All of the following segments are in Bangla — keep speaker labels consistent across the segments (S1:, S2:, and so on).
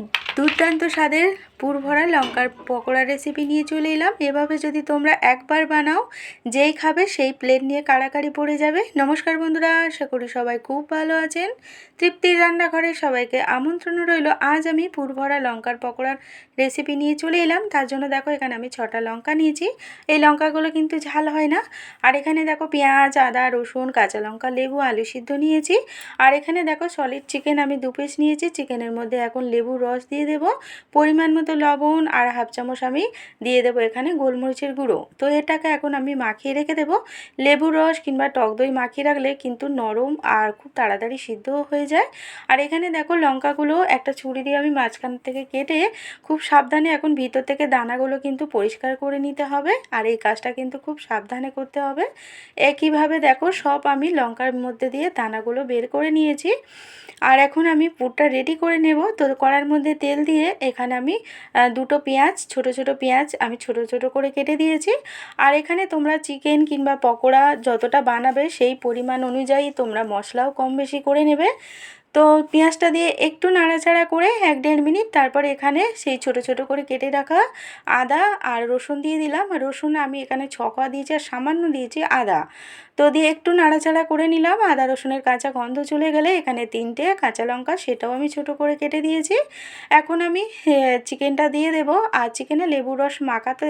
S1: Mm-hmm. দুর্দান্ত স্বাদের পুরভরা লঙ্কার পকোড়া রেসিপি নিয়ে চলে এলাম। এভাবে যদি তোমরা একবার বানাও, যেই খাবে সেই প্লেট নিয়ে কাড়াকাড়ি পড়ে যাবে। নমস্কার বন্ধুরা, আশা করি সবাই খুব ভালো আছেন। তৃপ্তির রান্নাঘরে সবাইকে আমন্ত্রণ রইল। আজ আমি পুরভরা লঙ্কার পকোড়ার রেসিপি নিয়ে চলে এলাম। তার জন্য দেখো, এখানে আমি ছটা লঙ্কা নিয়েছি। এই লঙ্কাগুলো কিন্তু ঝাল হয় না। আর এখানে দেখো, পেঁয়াজ, আদা, রসুন, কাঁচা লঙ্কা, লেবু, আলু সিদ্ধ নিয়েছি। আর এখানে দেখো সলিড চিকেন আমি দু পিস নিয়েছি। চিকেনের মধ্যে এখন লেবুর রস দিয়ে দেব। পরিমাণ মতো লবণ আর হাফ চামচ আমি দিয়ে দেবো এখানে গোলমরিচের গুঁড়ো। তো এটাকে এখন আমি মাখিয়ে রেখে দেবো। লেবুর রস কিংবা টক দই মাখিয়ে রাখলে কিন্তু নরম আর খুব তাড়াতাড়ি সিদ্ধও হয়ে যায়। আর এখানে দেখো লঙ্কাগুলো একটা ছুরি দিয়ে আমি মাঝখান থেকে কেটে খুব সাবধানে এখন ভিতর থেকে দানাগুলো কিন্তু পরিষ্কার করে নিতে হবে। আর এই কাজটা কিন্তু খুব সাবধানে করতে হবে। একইভাবে দেখো সব আমি লঙ্কার মধ্যে দিয়ে দানাগুলো বের করে নিয়েছি। আর এখন আমি পুরটা রেডি করে নেব। তো কড়ার মধ্যে তেল দিয়ে এখানে আমি দুটো পেঁয়াজ, ছোট ছোট পেঁয়াজ আমি ছোট ছোট করে কেটে দিয়েছি। আর এখানে তোমরা চিকেন কিংবা পকোড়া যতটা বানাবে সেই পরিমাণ অনুযায়ী তোমরা মশলাও কম বেশি করে নেবে। তো পেঁয়াজটা দিয়ে একটু নাড়াচাড়া করে এক দেড় মিনিট তারপর এখানে সেই ছোট ছোট করে কেটে রাখা আদা আর রসুন দিয়ে দিলাম। রসুন আমি এখানে ছকা দিয়েছি আর সামান্য দিয়েছি আদা। তো দিয়ে একটু নাড়াচাড়া করে নিলাম। আদা রসুনের কাঁচা গন্ধ চলে গেলে এখানে তিনটে কাঁচা লঙ্কা সেটাও আমি ছোট করে কেটে দিয়েছি। এখন আমি চিকেনটা দিয়ে দেব। আর চিকেনে লেবু রস মাখাতে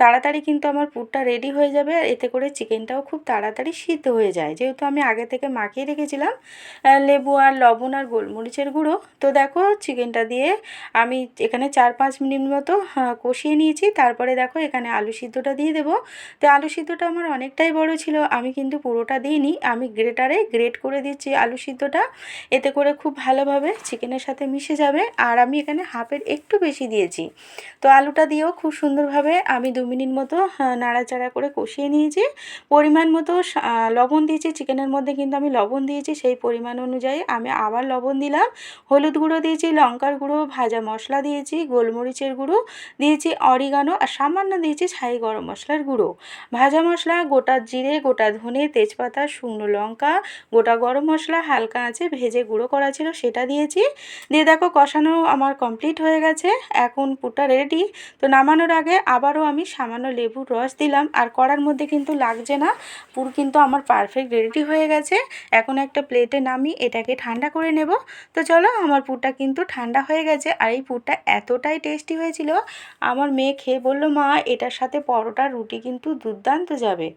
S1: তাড়াতাড়ি কিন্তু আমার পুরটা রেডি হয়ে যাবে। এতে করে চিকেনটাও খুব তাড়াতাড়ি সিদ্ধ হয়ে যায়। যেহেতু আমি আগে থেকে মাখিয়ে রেখেছিলাম লেবু আর লবণ আর গোলমরিচের গুঁড়ো। তো দেখো, চিকেনটা দিয়ে আমি এখানে চার পাঁচ মিনিট মতো কষিয়ে নিয়েছি। তারপরে দেখো, এখানে আলু সিদ্ধটা দিয়ে দেবো। তো আলু সিদ্ধটা আমার অনেকটাই বড় ছিল। আমি কিন্তু পুরোটা দিইনি। আমি গ্রেটারে গ্রেট করে দিচ্ছি আলু সিদ্ধটা। এতে করে খুব ভালোভাবে চিকেনের সাথে মিশে যাবে। আর আমি এখানে হাফের একটু বেশি দিয়েছি। তো আলুটা দিয়েও খুব সুন্দরভাবে আমি দু মিনিট মতো নাড়াচাড়া করে কষিয়ে নিয়েছি। পরিমাণ মতো লবণ দিয়েছি, চিকেনের মধ্যে কিন্তু আমি লবণ দিয়েছি, সেই পরিমাণ অনুযায়ী আমি আবার লবণ দিলাম। হলুদ গুঁড়ো দিয়েছি, লঙ্কার গুঁড়ো, ভাজা মশলা দিয়েছি, গোলমরিচের গুঁড়ো দিয়েছি, অরিগানো আর সামান্য দিয়েছি ছাই গরম মশলার গুঁড়ো। ভাজা মশলা, গোটা জিরে, গোটা ধনে, তেজপাতা, শুকনো লঙ্কা, গোটা গরম মশলা, হালকা আছে ভেজে গুঁড়ো করা ছিল, সেটা দিয়েছি। দিয়ে দেখো কষানো আমার কমপ্লিট হয়ে গেছে, এখন পুরটা রেডি তো নামানোর আগে আবারও আমি সামান্য লেবুর রস দিলাম, আর কড়ার মধ্যে কিন্তু লাগছে না। পুর কিন্তু আমার পারফেক্ট রেডি হয়ে গেছে। এখন একটা প্লেটে নামি, এটাকে ঠান্ডা করে নেব। তো চলো, আমার পুরটা কিন্তু ঠান্ডা হয়ে গেছে, আর এই পুরটা এতটাই টেস্টি হয়েছিল। আমার মেয়ে খেয়ে বলল, মা, এটার সাথে পরোটা রুটি কিন্তু দুর্দান্ত যাবে।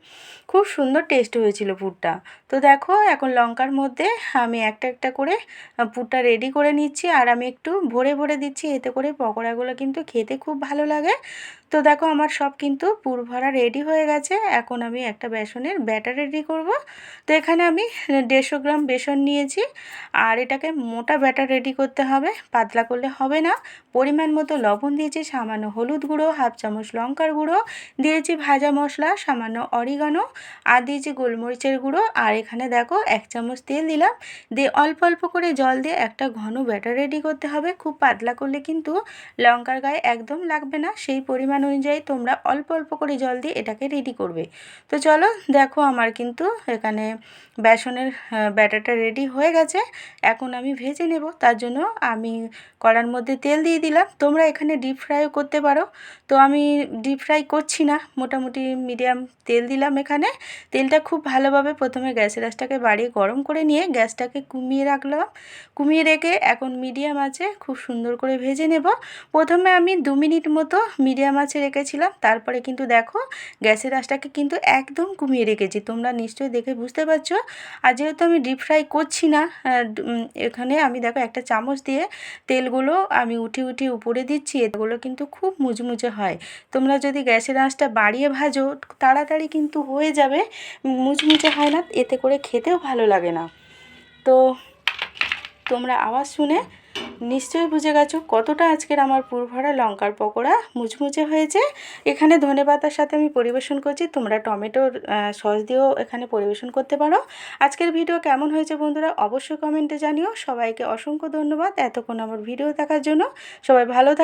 S1: খুব সুন্দর টেস্ট হয়েছিল পুরটা। তো দেখো, এখন লঙ্কার মধ্যে আমি একটা একটা করে পুরটা রেডি করে নিচ্ছি, আর আমি একটু ভরে ভরে দিচ্ছি এতে করে পকোড়াগুলো কিন্তু খেতে খুব ভালো লাগে। তো দেখো আমার সব কিন্তু পুর ভরা রেডি হয়ে গেছে। এখন আমি একটা বেসনের ব্যাটার রেডি করব। তো এখানে আমি দেড়শো গ্রাম বেসন নিয়েছি। আর এটাকে মোটা ব্যাটার রেডি করতে হবে। পাতলা করলে হবে না। পরিমাণ মতো লবণ দিয়েছি, সামান্য হলুদ গুঁড়ো, হাফ চামচ লঙ্কার গুঁড়ো, দিয়েছি ভাজা মশলা, সামান্য অরিগানো আর দিয়েছি গোলমরিচের গুঁড়ো। আর এখানে দেখো এক চামচ তেল দিলাম। দিয়ে অল্প অল্প করে জল দিয়ে একটা ঘন ব্যাটার রেডি করতে হবে। খুব পাতলা করলে কিন্তু লঙ্কার গায়ে একদম লাগবে না। সেই পরিমাণ অনুযায়ী তোমরা অল্প অল্প করে জল দিয়ে এটাকে রেডি করবে। তো চলো, দেখো আমার কিন্তু এখানে বেসনের ব্যাটারটা রেডি হয়ে গেছে। এখন আমি ভেজে নেব। তার জন্য আমি কড়ার মধ্যে তেল দিয়ে দিলাম। তোমরা এখানে ডিপ ফ্রাইও করতে পারো। তো আমি ডিপ ফ্রাই করছি না। মোটামুটি মিডিয়াম তেল দিলাম এখানে। তেলটা খুব ভালোভাবে প্রথমে গ্যাসের আঁচটাকে বাড়িয়ে গরম করে নিয়ে গ্যাসটাকে কমিয়ে রাখলাম। কমিয়ে রেখে এখন মিডিয়াম আছে। খুব সুন্দর করে ভেজে নেব। প্রথমে আমি দু মিনিট মতো মিডিয়াম আছে রেখেছিলাম, তারপরে কিন্তু দেখো গ্যাসের আঁচটাকে কিন্তু একদম কমিয়ে রেখেছি। তোমরা নিশ্চয়ই দেখে বুঝতে পারছ। আর যেহেতু আমি ডিপ ফ্রাই করছি না এখানে আমি দেখো একটা চামচ দিয়ে তেলগুলো আমি উঠি উঠি উপরে দিচ্ছি, এগুলো কিন্তু খুব মুচমুচে হয়। তোমরা যদি গ্যাসের আঁচটা বাড়িয়ে ভাজো, তাড়াতাড়ি কিন্তু হয়ে যাবে, মুচমুচে হয় না, এতে করে খেতেও ভালো লাগে না। তো তোমরা আওয়াজ শুনে নিশ্চয়ই বুঝে গেছো কতটা আজকের আমার পুরভরা লঙ্কার পকোড়া মুচমুচে হয়েছে। এখানে ধনে পাতার সাথে আমি পরিবেশন করছি, তোমরা টমেটোর সস দিয়েও এখানে পরিবেশন করতে পারো। আজকের ভিডিও কেমন হয়েছে বন্ধুরা অবশ্যই কমেন্টে জানিও। সবাইকে অসংখ্য ধন্যবাদ এতক্ষণ আমার ভিডিও দেখার জন্য। সবাই ভালো থাক